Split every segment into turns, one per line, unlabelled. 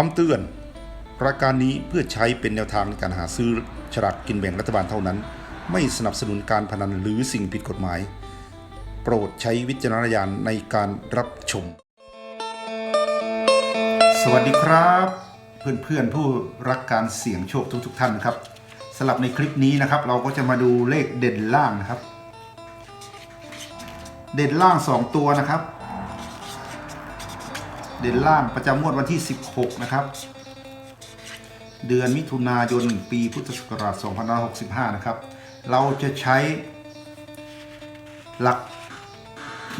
คำเตือน รายการนี้เพื่อใช้เป็นแนวทางในการหาซื้อฉลากกินแบ่งรัฐบาลเท่านั้น ไม่สนับสนุนการพนันหรือสิ่งผิดกฎหมาย โปรดใช้วิจารณญาณในการรับชม สวัสดีครับ เพื่อนๆผู้รักการเสี่ยงโชคทุกๆท่านนะครับสำหรับในคลิปนี้นะครับ เราก็จะมาดูเลขเด่นล่างนะครับ เด่นล่าง 2 ตัวนะครับ เด่นล่างประจำงวดวันที่ 16 นะครับ เดือนมิถุนายนปีพุทธศักราช2565 นะครับ เราจะใช้หลัก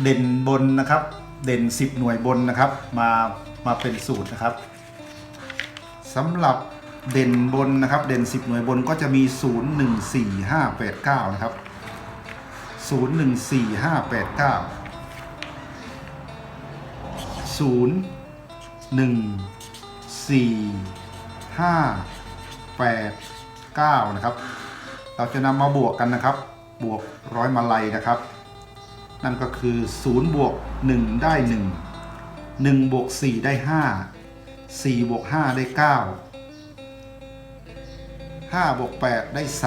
เด่นบนนะครับ เด่น 10 หน่วยบนนะครับ มามาเป็นสูตรนะครับสำหรับเด่นบนนะครับ เด่น 10 หน่วยบนก็จะมี 0 1 4 5 8 9 นะครับ 0 1 4 5 8 9 0 1 4 5 8 9นะครับ เราจะนำมาบวกกันนะครับ บวกร้อยมาลัยนะครับ นั่นก็คือ0บวก1ได้1 1บวก4ได้5 4บวก5ได้9 5บวก8ได้3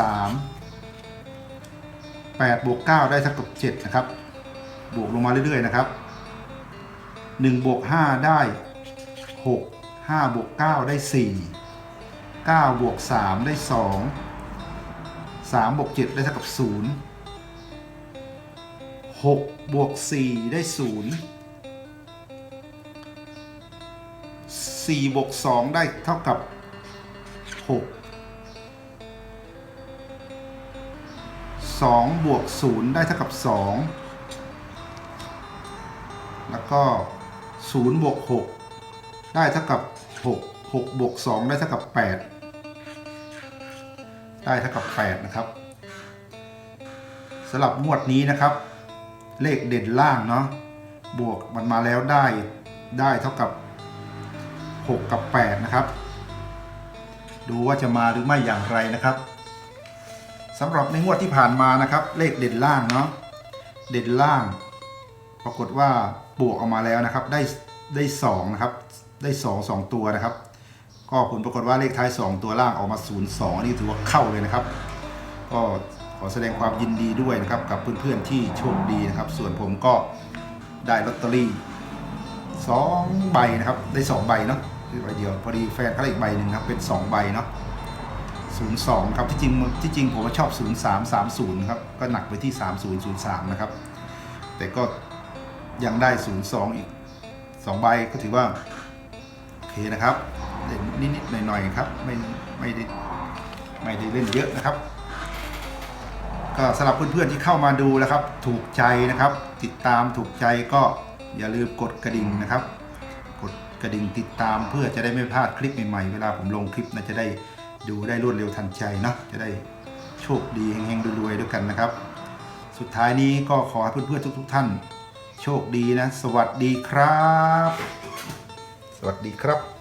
8บวก9ได้เท่ากับ7นะครับ บวกลงมาเรื่อยๆนะครับ 1บวก5ได้ 6 5บวก9ได้ 4 9บวก3ได้ 2 3บวก7ได้เท่ากับ 0 6บวก4ได้ 0 4บวก2ได้เท่ากับ 6 2บวก0ได้เท่ากับ 2 แล้วก็ 0บวก6ได้เท่ากับ 6 6บวก2ได้เท่ากับ 8 ได้เท่ากับ 8 นะครับสำหรับงวดนี้นะครับ เลขเด่นล่างเนาะบวกมันมาแล้วได้ได้เท่ากับ 6 กับ 8 นะครับ ดูว่าจะมาหรือไม่อย่างไรนะครับสำหรับในงวดที่ผ่านมานะครับ เลขเด่นล่างเนาะเด่นล่าง ปรากฏว่าบวกออกมาแล้วนะครับ ได้ได้สองนะครับ ได้สองสองตัวนะครับ ก็ผลปรากฏว่าเลขท้าย 2 ตัวล่างออกมา 0 2อันนี้ถือว่าเข้าเลยนะครับ ก็ขอแสดงความยินดีด้วยนะครับ กับเพื่อนๆที่โชคดีนะครับ ส่วนผมก็ได้ลอตเตอรี่2ใบนะครับ ได้ 2 ใบเนาะคือใบเดียวพอดีแฟนเขาอีกใบหนึ่งครับเป็น 2 ใบเนาะ02 ครับที่จริงที่จริงผมชอบ 0330 ครับ ก็หนักไปที่ 3003 นะครับ แต่ก็ ยังได้ 02 อีก 2 ใบก็ถือว่า โอเคนะครับเล่นนิดๆหน่อยๆครับ ไม่ไม่ได้ไม่ได้เล่นเยอะนะครับ ก็สำหรับเพื่อนๆที่เข้ามาดูแล้วครับ ถูกใจนะครับ ติดตามถูกใจก็อย่าลืมกดกระดิ่งนะครับ กดกระดิ่งติดตามเพื่อจะได้ไม่พลาดคลิปใหม่ๆ เวลาผมลงคลิปนะจะได้ดูได้รวดเร็วทันใจเนาะจะได้โชคดีเฮงๆรวยๆด้วยกันนะครับ สุดท้ายนี้ก็ขอให้เพื่อนๆทุกๆท่าน โชคดีนะ สวัสดีครับ สวัสดีครับ